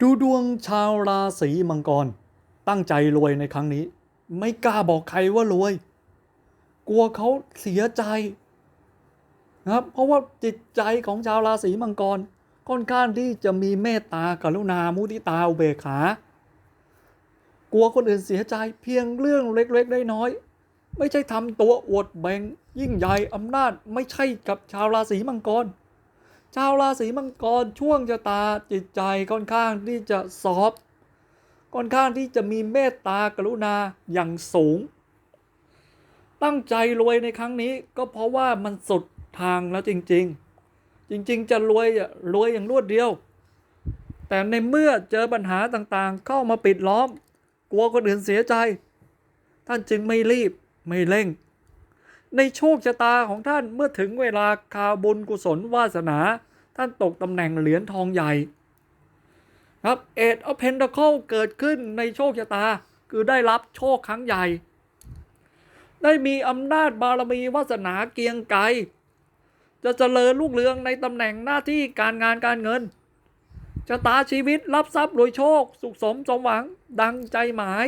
ดูดวงชาวราศีมังกร ตั้งใจรวยในครั้งนี้ ไม่กล้าบอกใครว่ารวย กลัวเขาเสียใจนะครับ เพราะว่าจิตใจของชาวราศีมังกรค่อนข้างที่จะมีเมตตากรุณามุทิตาอุเบกขา กลัวคนอื่นเสียใจเพียงเรื่องเล็กๆน้อยๆไม่ใช่ทำตัวอวดแบ่งยิ่งใหญ่อำนาจไม่ใช่กับชาวราศีมังกร ชาวราศีมังกรช่วงชะตาจิตใจค่อนข้างที่จะซอฟค่อนข้างที่จะมีเมตตากรุณาอย่างสูง ตั้งใจรวยในครั้งนี้ก็เพราะว่ามันสุดทางแล้วจริง ๆ จริง ๆ จะรวยอะรวยอย่างรวดเดียว แต่ในเมื่อเจอปัญหาต่างๆ เข้ามาปิดล้อม กลัวคนอื่นเสียใจ ท่านจึงไม่รีบไม่เร่ง ในโชคชะตาของท่านเมื่อถึงเวลาคาบุญกุศลวาสนา ท่านตกตำแหน่งเหรียญทองใหญ่ครับเอ็ดอเพน a เคิลเกิดขึ้นในโชคชะตาคือได้รับโชคครั้งใหญ่ ได้มีอำนาจบารมีวาสนาเกียงไกรจะเจริญลูกเรืองในตำแหน่งหน้าที่การงานการเงินชะตาชีวิตรับทรัพย์รวยโชค สุขสมสมหวังดังใจหมาย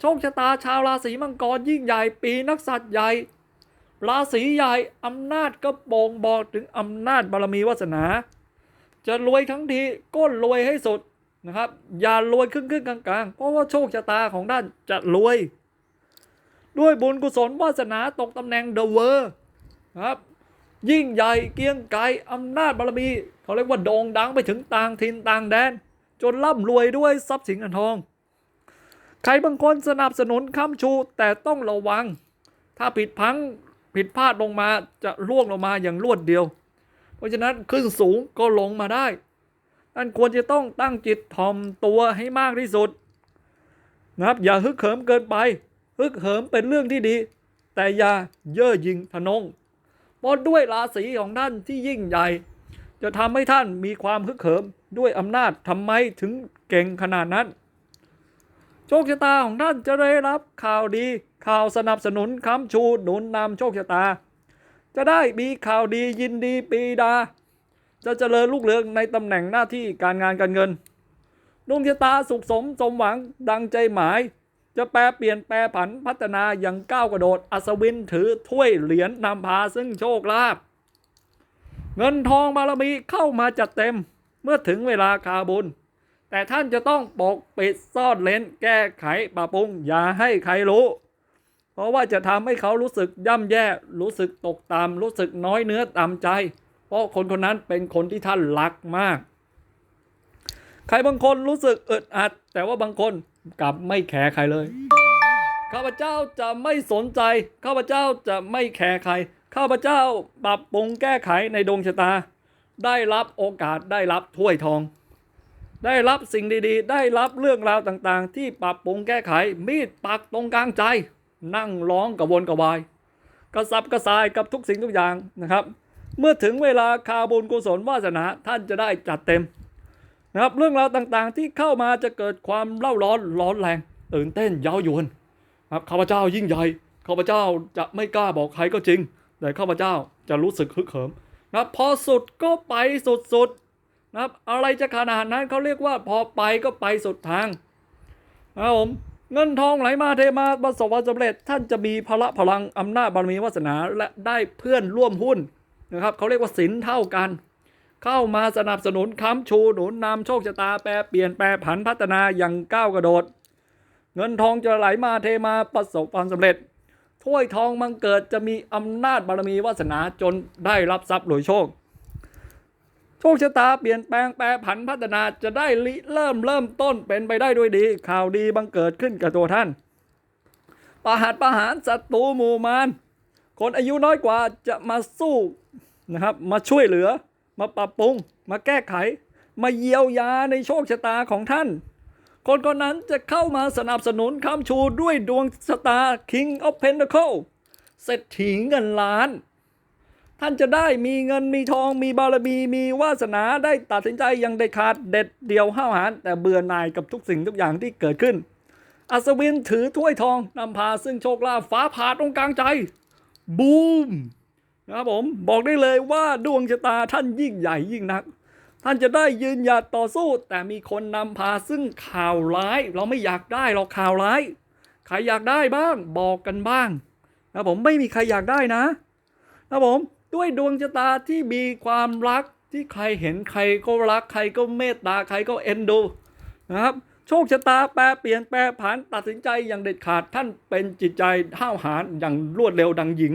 โชคชะตาชาวราศีมังกรยิ่งใหญ่ปีนักษัตริย์ใหญ่ ราศีใหญ่อำนาจก็บ่งบอกถึงอำนาจบารมีวาสนา จะรวยทั้งทีก็รวยให้สุดนะครับ อย่ารวยครึ่งครึ่งๆกลางๆเพราะว่าโชคชะตาของท่านจะรวย ด้วยบุญกุศลวาสนาตกตำแหน่งเดอะเวอร์ครับยิ่งใหญ่เกียงไกรอำนาจบารมี เขาเรียกว่าโด่งดังไปถึงต่างถิ่นต่างแดน จนร่ำรวยด้วยทรัพย์สินเงินทอง ใครบางคนสนับสนุนค้ำชูแต่ต้องระวัง ถ้าผิดพัง ผิดพลาดลงมาจะล่วงลงมาอย่างรวดเดียว เพราะฉะนั้นขึ้นสูงก็ลงมาได้ท่านควรจะต้องตั้งจิตถ่อมตัวให้มากที่สุดนะครับ อย่าฮึกเหิมเกินไป ฮึกเหิมเป็นเรื่องที่ดี แต่อย่าเย่อหยิ่งทะนงเพราะด้วยราศีของท่านที่ยิ่งใหญ่ จะทำให้ท่านมีความฮึกเหิมด้วยอำนาจทำไมถึงเก่งขนาดนั้น โชคชะตาของท่านจะได้รับข่าวดี ข่าวสนับสนุนค้ำชูหนุนนำโชคชะตา จะได้มีข่าวดียินดีปีดา จะเจริญลูกเรืองในตำแหน่งหน้าที่การงานการเงินดวงชะตาสุขสมสมหวังดังใจหมาย จะแปลเปลี่ยนแปลผันพัฒนาอย่างก้าวกระโดด อัศวินถือถ้วยเหรียญนำพาซึ่งโชคลาภเงินทองบารมีเข้ามาจัดเต็ม เมื่อถึงเวลาคาบุญ แต่ท่านจะต้องปกปิดซ่อนเลนแก้ไขปรับปรุงอย่าให้ใครรู้ เพราะว่าจะทำให้เขารู้สึกย่ำแย่ รู้สึกตกต่ำรู้สึกน้อยเนื้อต่ำใจ เพราะคนคนนั้นเป็นคนที่ท่านรักมาก ใครบางคนรู้สึกอึดอัด แต่ว่าบางคนกลับไม่แคร์ใครเลย ข้าพเจ้าจะไม่สนใจ ข้าพเจ้าจะไม่แคร์ใคร ข้าพเจ้าปรับปรุงแก้ไขในดวงชะตา ได้รับโอกาสได้รับถ้วยทอง ได้รับสิ่งดีๆ ได้รับเรื่องราวต่างๆ ที่ปรับปรุงแก้ไข มีดปักตรงกลางใจ นั่งร้องกระวนกระวาย กระสับกระส่ายกับทุกสิ่งทุกอย่างนะครับ เมื่อถึงเวลาคาบุญกุศลวาสนาท่านจะได้จัดเต็มนะครับเรื่องราวต่างๆ ที่เข้ามาจะเกิดความเล่าร้อนร้อนแรง ตื่นเต้นเย้ายวนครับข้าพเจ้ายิ่งใหญ่ข้าพเจ้าจะไม่กล้าบอกใครก็จริง แต่ข้าพเจ้าจะรู้สึกฮึกเหิมนะพอสุดก็ไปสุดๆ นะครับอะไรจะขนาดนั้นเขาเรียกว่าพอไปก็ไปสุดทางนะครับผมเงินทองไหลมาเทมาประสบความสำเร็จท่านจะมีพละพลังอำนาจบารมีวาสนาและได้เพื่อนร่วมหุ้นนะครับเขาเรียกว่าสินเท่ากัน เข้ามาสนับสนุนค้ำชูหนุนนำโชคชะตาแปรเปลี่ยนแปรผันพัฒนาอย่างก้าวกระโดด เงินทองจะไหลมาเทมาประสบความสำเร็จถ้วยทองมังเกิดจะมีอำนาจบารมีวาสนาจนได้รับทรัพย์โดยโชค โชคชะตาเปลี่ยนแปลงแปรผันพัฒนาจะได้ริเริ่มเริ่มต้นเป็นไปได้ด้วยดี ข่าวดีบังเกิดขึ้นกับตัวท่าน ประหัตประหารศัตรูหมู่มารคนอายุน้อยกว่าจะมาสู้นะครับ มาช่วยเหลือ มาปรับปรุง มาแก้ไข มาเยียวยาในโชคชะตาของท่าน คนคนนั้นจะเข้ามาสนับสนุนค้ำชูด้วยดวงชะตา King of Pentacle เศรษฐีเงินล้าน ท่านจะได้มีเงินมีทองมีบารมีมีวาสนาได้ตัดสินใจอยังเด็ดขาดเด็ดเดียวห้าวหาญแต่เบื่อหน่ายกับทุกสิ่งทุกอย่างที่เกิดขึ้น อัศวินถือถ้วยทองนำพาซึ่งโชคลาภฟ้าผ่าตรงกลางใจ บูมนะครับผมบอกได้เลยว่าดวงชะตาท่านยิ่งใหญ่ยิ่งนัก ท่านจะได้ยืนหยัดต่อสู้ แต่มีคนนำพาซึ่งข่าวร้าย เราไม่อยากได้หรอกข่าวร้ายใครอยากได้บ้างบอกกันบ้างนะผมไม่มีใครอยากได้นะนะผม ด้วยดวงชะตาที่มีความรักที่ใครเห็นใครก็รักใครก็เมตตาใครก็เอ็นดูนะครับโชคชะตาแปรเปลี่ยนแปรผันตัดสินใจอย่างเด็ดขาดท่านเป็นจิตใจห้าวหาญอย่างรวดเร็วดังหญิง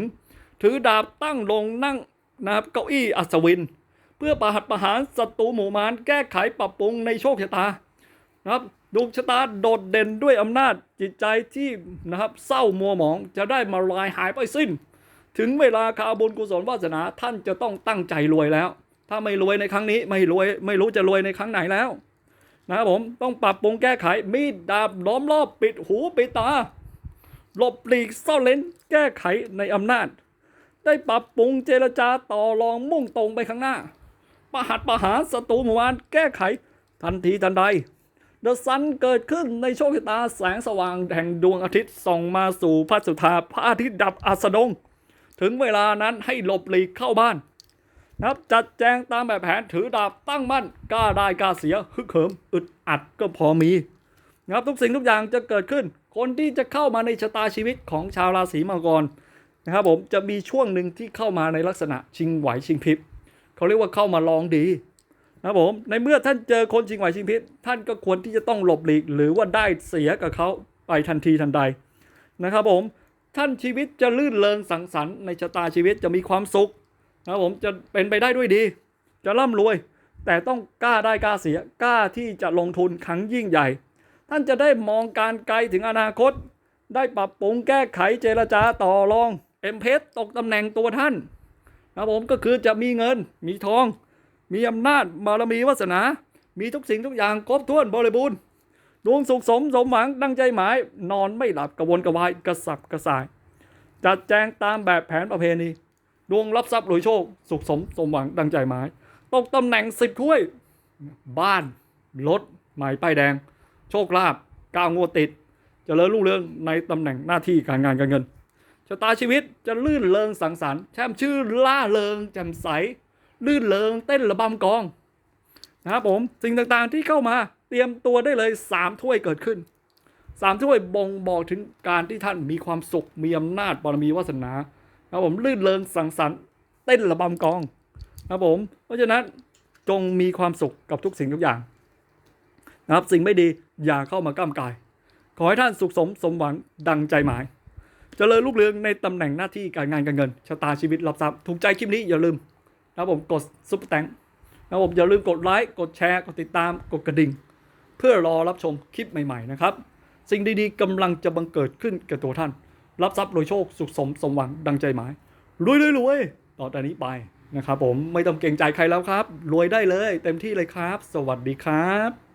ถือดาบตั้งลงนั่งนะครับเก้าอี้อัศวิน เพื่อประหัตประหารศัตรูหมู่มารแก้ไขปรับปรุงในโชคชะตานะครับดวงชะตาโดดเด่นด้วยอำนาจจิตใจที่นะครับเศร้ามัวหมองจะได้มาลายหายไปสิ้น ถึงเวลาคาบุญกุศลวาสนาท่านจะต้องตั้งใจรวยแล้ว ถ้าไม่รวยในครั้งนี้ไม่รวยไม่รู้จะรวยในครั้งไหนแล้วนะครับผมต้องปรับปรุงแก้ไขมีดดาบล้อมรอบปิดหูปิดตาหลบหลีกซ่อนเลนแก้ไขในอำนาจ ได้ปรับปรุงเจรจาต่อรองมุ่งตรงไปข้างหน้า ประหัตประหารศัตรูหมู่มารแก้ไขทันทีทันใดเดอะซันเกิดขึ้นในโชคชะตาแสงสว่างแห่งดวงอาทิตย์ส่องมาสู่พระสุธาพระอาทิตย์ดับอัสดง ถึงเวลานั้นให้หลบหลีกเข้าบ้านนะครับจัดแจงตามแบบแผนถือดาบตั้งมั่นกล้าได้กล้าเสียฮึกเหิมอึดอัดก็พอมีนะครับทุกสิ่งทุกอย่างจะเกิดขึ้น คนที่จะเข้ามาในชะตาชีวิตของชาวราศีมังกรนะครับผมจะมีช่วงหนึ่งที่เข้ามาในลักษณะชิงไหวชิงพริบเขาเรียกว่าเข้ามาลองดีนะครับผมในเมื่อท่านเจอคนชิงไหวชิงพริบท่านก็ควรที่จะต้องหลบหลีก หรือว่าได้เสียกับเขาไปทันทีทันใดนะครับผม ท่านชีวิตจะลื่นเลงสังสรรค์ในชะตาชีวิตจะมีความสุขนะผมจะเป็นไปได้ด้วยดี จะร่ำรวย แต่ต้องกล้าได้กล้าเสียกล้าที่จะลงทุนครั้งยิ่งใหญ่ ท่านจะได้มองการไกลถึงอนาคต ได้ปรับปรุงแก้ไขเจรจาต่อรองเอ็มเพสตกตำแหน่งตัวท่านนะผมก็คือจะมีเงิน มีทอง มีอำนาจบารมีวาสนา มีทุกสิ่งทุกอย่างครบถ้วนบริบูรณ์ ดวงสุขสมสมหวังดังใจหมาย นอนไม่หลับกระวนกระวายกระสับกระส่าย จัดแจงตามแบบแผนประเพณี ดวงรับทรัพย์รวยโชค สุขสมสมหวังดังใจหมายตกตำแหน่งสิบถ้วย บ้านรถใหม่ป้ายแดง โชคลาภก้าวงวดติดเจะเลิญรุ่งเรืองในตำแหน่งหน้าที่การงานการเงินชะตาชีวิตจะลื่นเริงสังสรรค์แช่มชื่อล่าเริงแจ่มใส ลื่นเริงเต้นระบำกองนะครับผมสิ่งต่างๆที่เข้ามา รียมตัวได้เลยสามถ้วยเกิดขึ้นสามถ้วยบ่งบอกถึงการที่ท่านมีความสุขมีอำนาจบารมีวาสนาครับผมลื่นเริงสังสรรค์เต้นระบำกองครับผม เพราะฉะนั้นจงมีความสุขกับทุกสิ่งทุกอย่างนะครับสิ่งไม่ดีอย่าเข้ามาก้ามกาย ขอให้ท่านสุขสมสมหวังดังใจหมายจเจริญรุ่งเรืองในตำแหน่งหน้าที่การงานการเงินชะตาชีวิตรับทรัพย์ถูกใจคลิปนี้อย่าลืมนะครับผมกดซุปเปอร์แตงนะครับผมอย่าลืมกดไลค์กดแชร์กดติดตามกดกระดิ่ง เพื่อรอรับชมคลิปใหม่ๆนะครับ สิ่งดีๆกำลังจะบังเกิดขึ้นกับตัวท่าน รับทรัพย์โดยโชคสุขสมสมหวังดังใจหมายรวยรวยต่อจากนี้ไปนะครับผมไม่ต้องเกรงใจใครแล้วครับ รวยได้เลย เต็มที่เลยครับ สวัสดีครับ